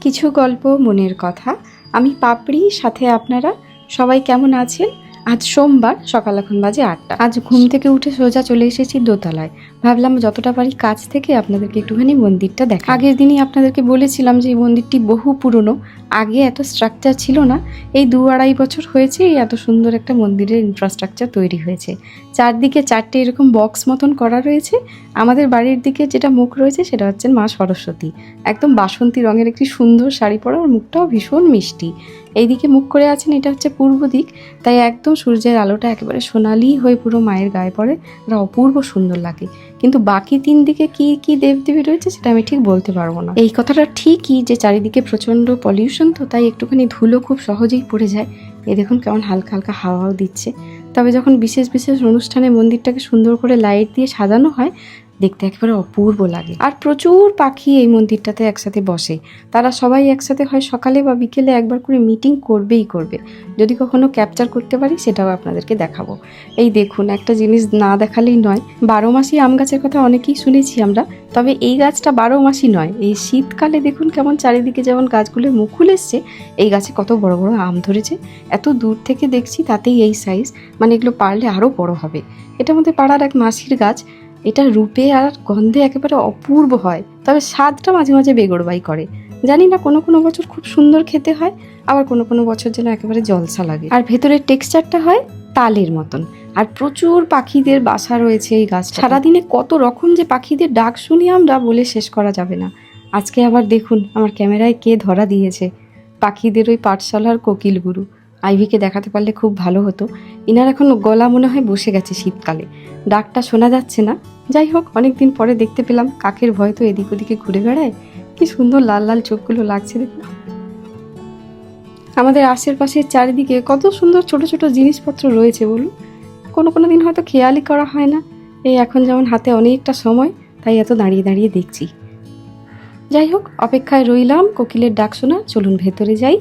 কিছু গল্প মনের কথা। আমি পাপড়ি সাথে আপনারা। সবাই কেমন আছেন? আজ সোমবার, সকাল এখন বাজে আটটা। আজ ঘুম থেকে উঠে সোজা চলে এসেছি দোতলায়। ভাবলাম যতটা পারি কাছ থেকে আপনাদেরকে একটুখানি মন্দিরটা দেখা আগের দিনই আপনাদেরকে বলেছিলাম যে এই মন্দিরটি বহু পুরনো, আগে এত স্ট্রাকচার ছিল না। এই দু আড়াই বছর হয়েছে এই এত সুন্দর একটা মন্দিরের ইনফ্রাস্ট্রাকচার তৈরি হয়েছে। চারদিকে চারটে এরকম বক্স মতন করা রয়েছে। আমাদের বাড়ির দিকে যেটা মুখ রয়েছে সেটা হচ্ছে মা সরস্বতী। একদম বাসন্তী রঙের একটি সুন্দর শাড়ি পরা, ওর মুখটাও ভীষণ মিষ্টি। এইদিকে মুখ করে আছেন, এটা হচ্ছে পূর্ব দিক। তাই একদম সূর্যের আলোটা একেবারে সোনালি হয়ে পুরো মায়ের গায়ে পড়ে। এটা অপূর্ব সুন্দর লাগে। কিন্তু বাকি তিন দিকে কি কি দেবদেবী রয়েছে সেটা আমি ঠিক বলতে পারব না। এই কথাটা ঠিকই যে চারিদিকে প্রচণ্ড পলিউশন তো, তাই একটুখানি ধুলো খুব সহজেই পড়ে যায়। এ দেখুন কেমন হালকা হালকা হাওয়াও দিচ্ছে। তবে যখন বিশেষ বিশেষ অনুষ্ঠানে মন্দিরটাকে সুন্দর করে লাইট দিয়ে সাজানো হয় দেখতে একেবারে অপূর্ব লাগে। আর প্রচুর পাখি এই মন্দিরটাতে একসাথে বসে। তারা সবাই একসাথে হয় সকালে বা বিকেলে একবার করে মিটিং করবেই করবে। যদি কখনো ক্যাপচার করতে পারি, সেটাও আপনাদেরকে দেখাবো। এই দেখুন, একটা জিনিস না দেখালেই নয়, বারো মাসি আম গাছের কথা অনেকেই শুনেছি আমরা, তবে এই গাছটা বারো মাসই নয়। এই শীতকালে দেখুন কেমন চারিদিকে যেমন গাছগুলোর মুকুল এসছে, এই গাছে কত বড় বড় আম ধরেছে। এত দূর থেকে দেখছি তাতেই এই সাইজ মানে এগুলো পারলে আরও বড় হবে। এটা আমাদের পাড়ার এক মাসির গাছ এটা রূপে আর গন্ধে একেবারে অপূর্ব হয়। তবে স্বাদটা মাঝে মাঝে বেগড়বাই করে। জানি না কোনো কোনো বছর খুব সুন্দর খেতে হয়, আবার কোনো কোনো বছর যেন একেবারে জলসা লাগে। আর ভেতরের টেক্সচারটা হয় তালের মতন। আর প্রচুর পাখিদের বাসা রয়েছে এই গাছ সারাদিনে কত রকম যে পাখিদের ডাক শুনি আমরা বলে শেষ করা যাবে না। আজকে আবার দেখুন আমার ক্যামেরায় কে ধরা দিয়েছে। পাখিদের ওই পাঠশালার কোকিল গুরু। আইভিকে দেখাতে পারলে খুব ভালো হতো। ইনার এখন গলা মনে হয় বসে গেছে শীতকালে। ডাকটা শোনা যাচ্ছে না। যাই হোক, অনেকদিন পরে দেখতে পেলাম কাকের ভয় তো এদিক ওদিকে ঘুরে বেড়ায়। কি সুন্দর লাল লাল চোখগুলো লাগছে দেখুন। আমাদের আশেপাশের চারিদিকে কত সুন্দর ছোট ছোট জিনিসপত্র রয়েছে বলুন। কোনো কোনো দিন হয়তো খেয়ালই করা হয় না। এই এখন যেমন হাতে অনেকটা সময়, তাই এত দাঁড়িয়ে দাঁড়িয়ে দেখছি। যাই হোক, অপেক্ষায় রইলাম, কোকিলের ডাক শোনা। চলুন ভেতরে যাই।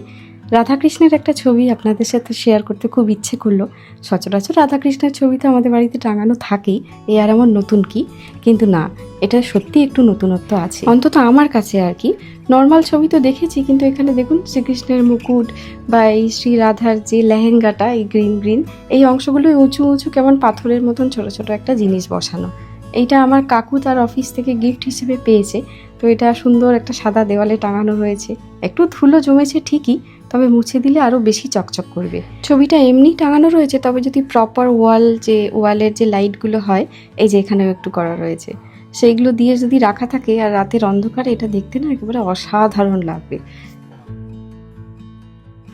রাধাকৃষ্ণের একটা ছবি আপনাদের সাথে শেয়ার করতে খুব ইচ্ছে করল। সচরাচর রাধাকৃষ্ণের ছবি তো আমাদের বাড়িতে টাঙানো থাকেই, এ আর আমার নতুন কি? কিন্তু না, এটা সত্যি একটু নতুনত্ব আছে। অন্তত আমার কাছে আর কি। নর্মাল ছবি তো দেখেছি, কিন্তু এখানে দেখুন শ্রীকৃষ্ণের মুকুট বা এই শ্রী রাধার যে লেহেঙ্গাটা, এই গ্রিন গ্রিন এই অংশগুলো উঁচু উঁচু কেমন পাথরের মতন ছোট ছোট একটা জিনিস বসানো। এইটা আমার কাকু তার অফিস থেকে গিফট হিসেবে পেয়েছে, তো এটা সুন্দর একটা সাদা দেওয়ালে টাঙানো রয়েছে একটু ধুলো জমেছে ঠিকই তবে মুছে দিলে আরও বেশি চকচক করবে। ছবিটা এমনি টাঙানো রয়েছে, তবে যদি প্রপার ওয়াল যে ওয়ালের যে লাইটগুলো হয়, এই যে এখানেও একটু করা রয়েছে। সেইগুলো দিয়ে যদি রাখা থাকে, আর রাতের অন্ধকারে এটা দেখতে না একেবারে অসাধারণ লাগবে।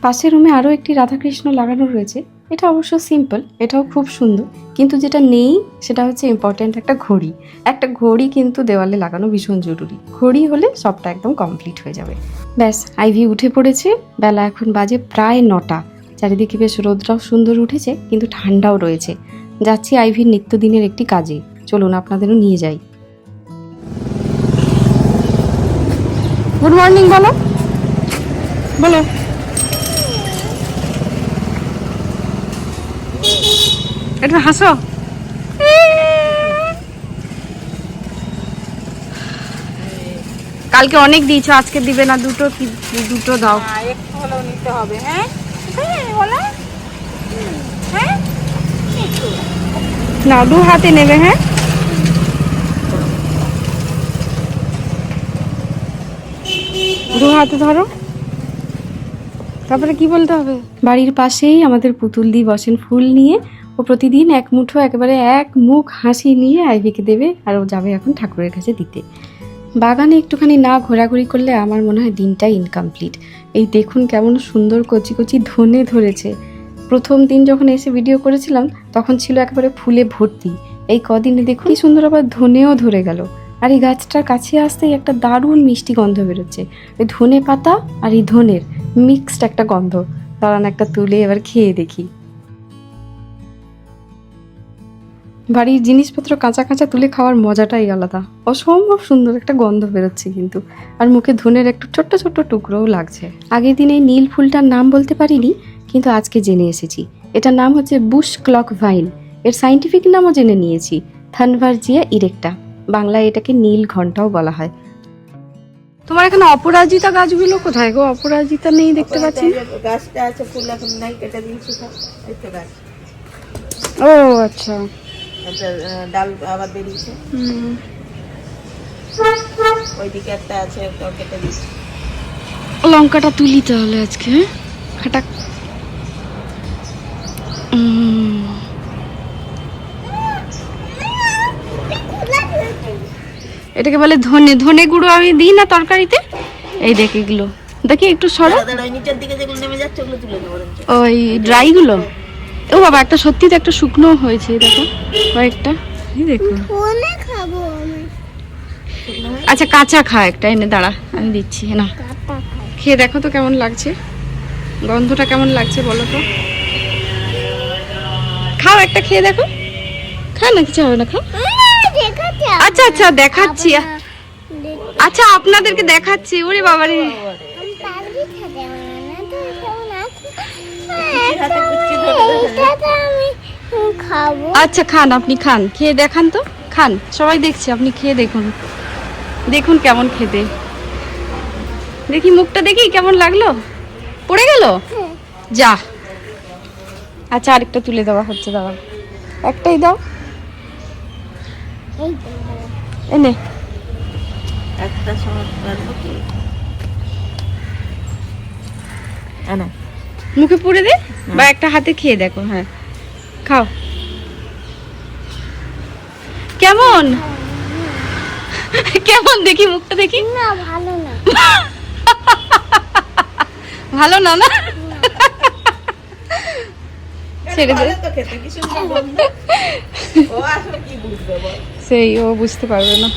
পাশের রুমে আরও একটি রাধাকৃষ্ণ লাগানো রয়েছে। এটা অবশ্য সিম্পল এটাও খুব সুন্দর। কিন্তু যেটা নেই, সেটা হচ্ছে ইম্পর্ট্যান্ট একটা ঘড়ি। একটা ঘড়ি কিন্তু দেওয়ালে লাগানো ভীষণ জরুরি। ঘড়ি হলে সবটা একদম কমপ্লিট হয়ে যাবে। ব্যাস, আইভি উঠে পড়েছে। বেলা এখন বাজে প্রায় নটা। চারিদিকে বেশ রোদটাও সুন্দর উঠেছে, কিন্তু ঠান্ডাও রয়েছে। যাচ্ছি আইভির নিত্যদিনের একটি কাজে। চলুন, আপনাদেরও নিয়ে যাই। গুড মর্নিং বলো। বলো। একটু হাসো। কালকে অনেক দিয়েছ আজকে দিবে না দুটো কি দুটো দাও। হ্যাঁ, একটু হলেও নিতে হবে হ্যাঁ? হ্যাঁ হ্যাঁ? না দু হাতে নেবে হ্যাঁ? দু হাতে ধরো। তারপরে কি বলতে হবে? বাড়ির পাশেই আমাদের পুতুল দি বসেন ফুল নিয়ে। ও প্রতিদিন এক মুঠো একেবারে এক মুখ হাসি নিয়ে আইভিকে দেবে আর ও যাবে এখন ঠাকুরের কাছে দিতে। বাগানে একটুখানি না ঘোরাঘুরি করলে আমার মনে হয় দিনটাই ইনকমপ্লিট এই দেখুন কেমন সুন্দর কচি কচি ধনে ধরেছে। প্রথম দিন যখন এসে ভিডিও করেছিলাম, তখন ছিল একেবারে ফুলে ভর্তি। এই কদিনে দেখুন কি সুন্দর আবার ধনেও ধরে গেল। আর এই গাছটার কাছে আসতেই একটা দারুণ মিষ্টি গন্ধ বেরোচ্ছে। ওই ধনে পাতা আর এই ধনের মিক্সড একটা গন্ধ। দাঁড়ান একটা তুলে এবার খেয়ে দেখি। বাড়ির জিনিসপত্র কাঁচা কাঁচা তুলে খাওয়ার মজাটাই আলাদা। অসম্ভব সুন্দর একটা গন্ধ বেরোচ্ছে কিন্তু। আর মুখে ধনের একটু ছোট্ট ছোট্ট টুকরোও লাগছে। আগের দিন এই নীল ফুলটার নাম বলতে পারিনি কিন্তু আজকে জেনে এসেছি। এটার নাম হচ্ছে বুশ ক্লক ভাইন। এর সাইন্টিফিক নামও জেনে নিয়েছি থানভার্জিয়া ইরেকটা। বাংলায় এটাকে নীল ঘণ্টাও বলা হয়। তোমার এখানে অপরাজিতা গাছগুলো কোথায় গো? অপরাজিতা নেই দেখতে পাচ্ছি। গাছটা আছে ফুল এখন নাই কেটে দিয়েছি। ও আচ্ছা। ডাল আবার বেরিয়েছে। ওইদিকে একটা আছে ওটাও কেটে দিয়েছি লঙ্কাটা তুলি তাহলে আজকে হ্যাঁ? খাটাক এটাকে বলে ধনে ধনে গুঁড়ো আমি দিই না তরকারিতে? এই দেখ এগুলো। দেখি একটু সরো। নিচের দিকে যেগুলো নেমে যাচ্ছে ওগুলো তুলে দেবো। ওই ড্রাই গুলো ও বাবা একটা সত্যি তো একটা শুকনো হয়েছে দেখো কয়েকটা। এই দেখো। আচ্ছা কাঁচা খা একটা এনে দাঁড়া আমি দিচ্ছি না। খেয়ে দেখো তো কেমন লাগছে। গন্ধটা কেমন লাগছে বলো তো। খাও একটা খেয়ে দেখো। খা না কিছু হবে না খাও। আচ্ছা আচ্ছা দেখাচ্ছি। আচ্ছা আপনাদেরকে দেখাচ্ছি ওরে বাবারে। আচ্ছা খান, আপনি খান। খেয়ে দেখান তো। খান, সবাই দেখছে, আপনি খেয়ে দেখুন। দেখুন কেমন খেতে। দেখি মুখটা দেখি, কেমন লাগল? পড়ে গেল? যা। আচ্ছা আরেকটা তুলে দেওয়া হচ্ছে দাদা একটাই দাও। এনে একটা সময় পারব কি? আ, না। মুখে পুড়ে দে বা একটা হাতে খেয়ে দেখো হ্যাঁ। খাও। কেমন? কেমন দেখি মুখটা দেখি? না ভালো না। ভালো না না? ছেড়ে দে। সেই ও বুঝতে পারবে না।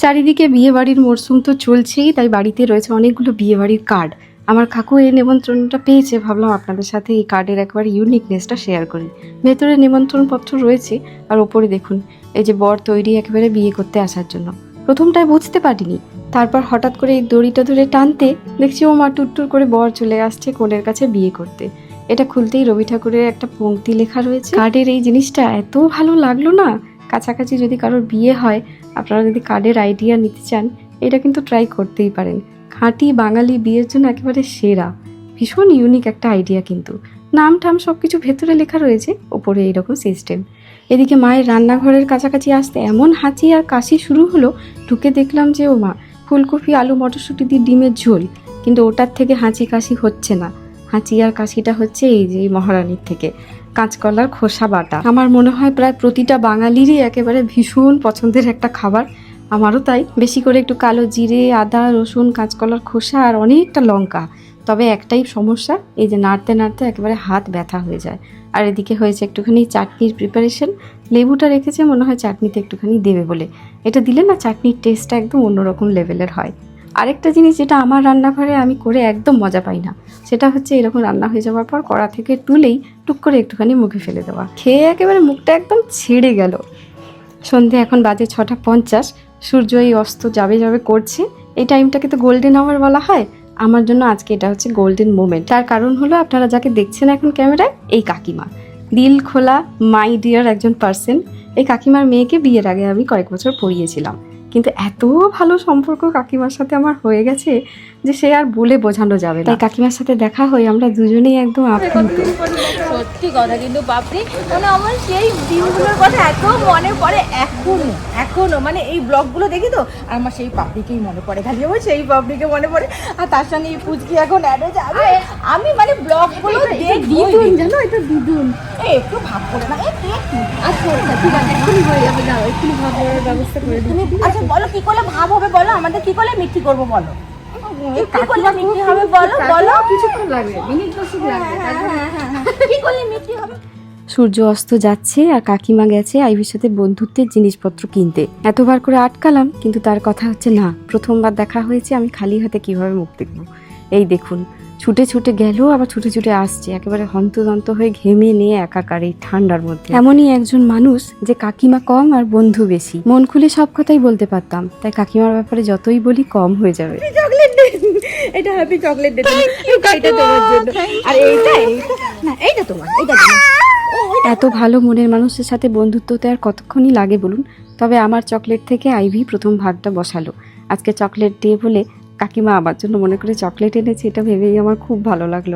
চারিদিকে বিয়ে বাড়ির মরশুম তো চলছেই তাই বাড়িতে রয়েছে অনেকগুলো বিয়ে বাড়ির কার্ড। আমার কাকু এই নেমন্ত্রণটা পেয়েছে, ভাবলাম আপনাদের সাথে এই কার্ডের একবার ইউনিকনেসটা শেয়ার করি। ভেতরে নিমন্ত্রণ পত্র রয়েছে, আর ওপরে দেখুন, এই যে বর তৈরি একেবারে বিয়ে করতে আসার জন্য। প্রথমটায় বুঝতে পারিনি, তারপর হঠাৎ করে এই দড়িটা ধরে টানতে দেখছি ও মা টুটটুর করে বর চলে আসছে কোনের কাছে বিয়ে করতে। এটা খুলতেই রবি ঠাকুরের একটা পংক্তি লেখা রয়েছে। কার্ডের এই জিনিসটা এত ভালো লাগল না? কাছাকাছি যদি কারোর বিয়ে হয়, আপনারা যদি কার্ডের আইডিয়া নিতে চান, এটা কিন্তু ট্রাই করতেই পারেন। খাঁটি বাঙালি বিয়ের জন্য একেবারে সেরা। ভীষণ ইউনিক একটা আইডিয়া কিন্তু। নাম টাম সব কিছু ভেতরে লেখা রয়েছে, ওপরে এইরকম সিস্টেম এদিকে মায়ের রান্নাঘরের কাছাকাছি আসতে এমন হাঁচি আর কাশি শুরু হলো, ঢুকে দেখলাম যে, ও মা, ফুলকপি, আলু, মটরশুঁটি দিয়ে ডিমের ঝোল। কিন্তু ওটার থেকে হাঁচি কাশি হচ্ছে না। হাঁচি আর কাশিটা হচ্ছে এই যে মহারানীর থেকে। কাঁচকলার খোসা বাটা। আমার মনে হয় প্রায় প্রতিটা বাঙালিরই একেবারে ভীষণ পছন্দের একটা খাবার। আমারও তাই। বেশি করে একটু কালো জিরে, আদা, রসুন, কাঁচকলার খোসা আর অনেকটা লঙ্কা। তবে একটাই সমস্যা, এই যে নাড়তে নাড়তে একেবারে হাত ব্যথা হয়ে যায়। আর এদিকে হয়েছে একটুখানি চাটনির প্রিপারেশন লেবুটা রেখেছে, মনে হয় চাটনিতে একটুখানি দেবে বলে। এটা দিলে না চাটনির টেস্টটা একদম অন্যরকম লেভেলের হয়। আরেকটা জিনিস যেটা আমার রান্নাঘরে আমি করে একদম মজা পাই না, সেটা হচ্ছে এরকম রান্না হয়ে যাওয়ার পর কড়া থেকে তুলেই টুক করে একটুখানি মুখে ফেলে দেওয়া। খেয়ে একেবারে মুখটা একদম ছেড়ে গেল। সন্ধে এখন বাজে ছটা পঞ্চাশ। সূর্য এই অস্ত যাবে যাবে করছে। এই টাইমটাকে তো গোল্ডেন আওয়ার বলা হয়। আমার জন্য আজকে এটা হচ্ছে গোল্ডেন মোমেন্ট তার কারণ হলো আপনারা যাকে দেখছেন এখন ক্যামেরায়, এই কাকিমা। দিল খোলা মাই ডিয়ার একজন পার্সন এই কাকিমার মেয়েকে বিয়ের আগে আমি কয়েক বছর পড়িয়েছিলাম। কিন্তু এত ভালো সম্পর্ক কাকিমার সাথে আমার হয়ে গেছে যে সে আর বলে বোঝানো যাবে তাই কাকিমার সাথে দেখা হয়ে আমরা দুজনেই একদম আপ্লুত সত্যি কথা কিন্তু বাপরে মানে আমার সেই দিনগুলোর কথা এত মনে পড়ে এখনও এখনও। মানে এই ব্লগগুলো দেখি তো আর আমার সেই পাপড়িকেই মনে পড়ে খালি আমার সেই পাপড়িকে মনে পড়ে। আর তার সঙ্গে এই পুচকি এখন অ্যাড হয়েছে আমি মানে ব্লগগুলো দেখি জানো এটা দিদুন। এই একটু ভাব করে না একটু আচ্ছা আচ্ছা ঠিক আছে এক্ষুনি হয়ে যাবে দাও এক্ষুনি ভাবার ব্যবস্থা করে দিই আচ্ছা বলো কি করলে ভাব হবে বলো আমাদের কি করলে মিষ্টি করব বলো। কি করলে মিষ্টি হবে বলো বলো। কিছুক্ষণ লাগবে মিনিট দশেক লাগবে কি করলে মিষ্টি হবে? সূর্য অস্ত যাচ্ছে আর কাকিমা গেছে আইভির সাথে বন্ধুত্বের জিনিসপত্র কিনতে। এতবার করে আটকালাম কিন্তু তার কথা হচ্ছে না। প্রথমবার দেখা হয়েছে আমি খালি হাতে কীভাবে মুখ দেবো এই দেখুন ছুটে ছুটে গেল আবার ছুটে ছুটে আসছে একেবারে হন্তদন্ত হয়ে ঘেমে নিয়ে একাকার এই ঠান্ডার মধ্যে। এমনই একজন মানুষ যে কাকিমা কম আর বন্ধু বেশি। মন খুলে সব কথাই বলতে পারতাম তাই কাকিমার ব্যাপারে যতই বলি কম হয়ে যাবে। চকলেট এটা হ্যাপি চকলেট দে এটা তোমার জন্য। আর এইটা এইটা না এইটা তোমার এইটা এত ভালো মনের মানুষের সাথে বন্ধুত্বতে আর কতক্ষণই লাগে বলুন? তবে আমার চকলেট থেকে আইভি প্রথম ভাগটা বসালো। আজকে চকলেট ডে বলে কাকিমা, আমার জন্য মনে করে চকলেট এনেছে, এটা ভেবেই আমার খুব ভালো লাগল।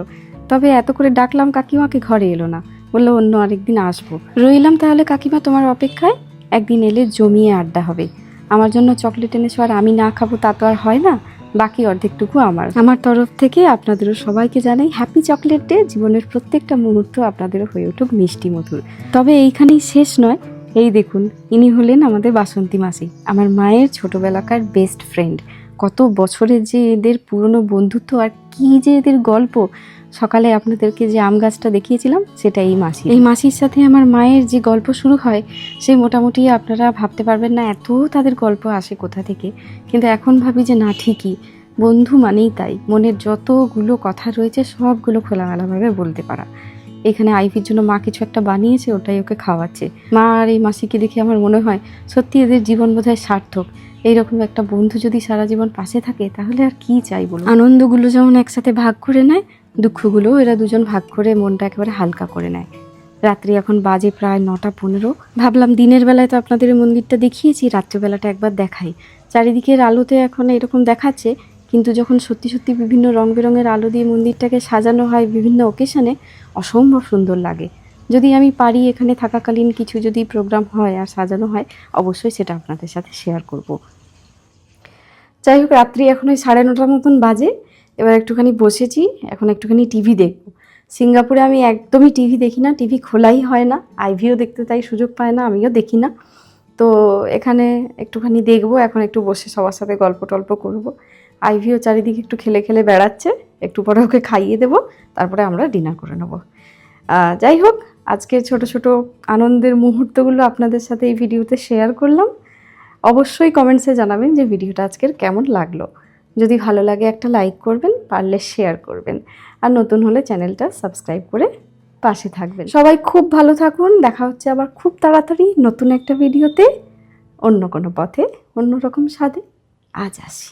তবে এত করে ডাকলাম, কাকিমাকে ঘরে এলো না। বলল, অন্য আরেকদিন আসব। রইলাম তাহলে কাকিমা তোমার অপেক্ষায়? একদিন এলে জমিয়ে আড্ডা হবে। আমার জন্য চকলেট এনেছো আর আমি না খাব, তা তো আর হয় না। বাকি অর্ধেকটুকু আমার। আমার তরফ থেকে আপনাদেরও সবাইকে জানাই হ্যাপি চকলেট ডে জীবনের প্রত্যেকটা মুহূর্ত আপনাদেরও হয়ে উঠুক মিষ্টি মধুর। তবে এইখানেই শেষ নয়। এই দেখুন, ইনি হলেন আমাদের বাসন্তী মাসি, আমার মায়ের ছোটবেলাকার বেস্ট ফ্রেন্ড কত বছরের যে এদের পুরনো বন্ধুত্ব আর কি যে এদের গল্প। সকালে আপনাদেরকে যে আম গাছটা দেখিয়েছিলাম, সেটা এই মাসি এই মাসির সাথে আমার মায়ের যে গল্প শুরু হয়, সে মোটামুটি আপনারা ভাবতে পারবেন না এত তাদের গল্প আসে কোথা থেকে। কিন্তু এখন ভাবি যে না, ঠিকই। বন্ধু মানেই তাই। মনের যতগুলো কথা রয়েছে, সবগুলো খোলামেলাভাবে বলতে পারা। এখানে আইভির জন্য মা কিছু একটা বানিয়েছে, ওটাই ওকে খাওয়াচ্ছে। মা আর এই মাসিকে দেখে আমার মনে হয় সত্যি এদের জীবন বোধহয় সার্থক। এইরকম একটা বন্ধু যদি সারা জীবন পাশে থাকে, তাহলে আর কি চাই বলুন? আনন্দগুলো যেমন একসাথে ভাগ করে নেয়, দুঃখগুলোও এরা দুজন ভাগ করে মনটা একেবারে হালকা করে নেয়। রাত্রি এখন বাজে প্রায় নটা পনেরো। ভাবলাম দিনের বেলায় তো আপনাদের মন্দিরটা দেখিয়েছি, রাত্রিবেলাটা একবার দেখাই। চারিদিকের আলোতে এখন এরকম দেখাচ্ছে, কিন্তু যখন সত্যি সত্যি বিভিন্ন রং বেরঙের আলো দিয়ে মন্দিরটাকে সাজানো হয় বিভিন্ন ওকেশনে অসম্ভব সুন্দর লাগে। যদি আমি পারি এখানে থাকাকালীন কিছু যদি প্রোগ্রাম হয় আর সাজানো হয়, অবশ্যই সেটা আপনাদের সাথে শেয়ার করব। যাই হোক, রাত্রি এখন ওই সাড়ে নটার মতন বাজে। এবার একটুখানি বসেছি, এখন একটুখানি টিভি দেখব। সিঙ্গাপুরে আমি একদমই টিভি দেখি না টিভি খোলাই হয় না। আইভিও দেখতে তাই সুযোগ পায় না, আমিও দেখি না। তো এখানে একটুখানি দেখব, এখন একটু বসে সবার সাথে গল্প টল্প করব। আইভিও চারিদিকে একটু খেলে খেলে বেড়াচ্ছে, একটু পরে ওকে খাইয়ে দেবো, তারপরে আমরা ডিনার করে নেব। যাই হোক আজকে ছোট ছোট আনন্দের মুহূর্তগুলো আপনাদের সাথে এই ভিডিওতে শেয়ার করলাম। অবশ্যই কমেন্টসে জানাবেন যে ভিডিওটা আজকের কেমন লাগল। যদি ভালো লাগে একটা লাইক করবেন, পারলে শেয়ার করবেন। আর নতুন হলে চ্যানেলটা সাবস্ক্রাইব করে পাশে থাকবেন। সবাই খুব ভালো থাকুন, দেখা হচ্ছে আবার খুব তাড়াতাড়ি নতুন একটা ভিডিওতে অন্য কোনো পথে অন্য রকম স্বাদে। আজ আসি।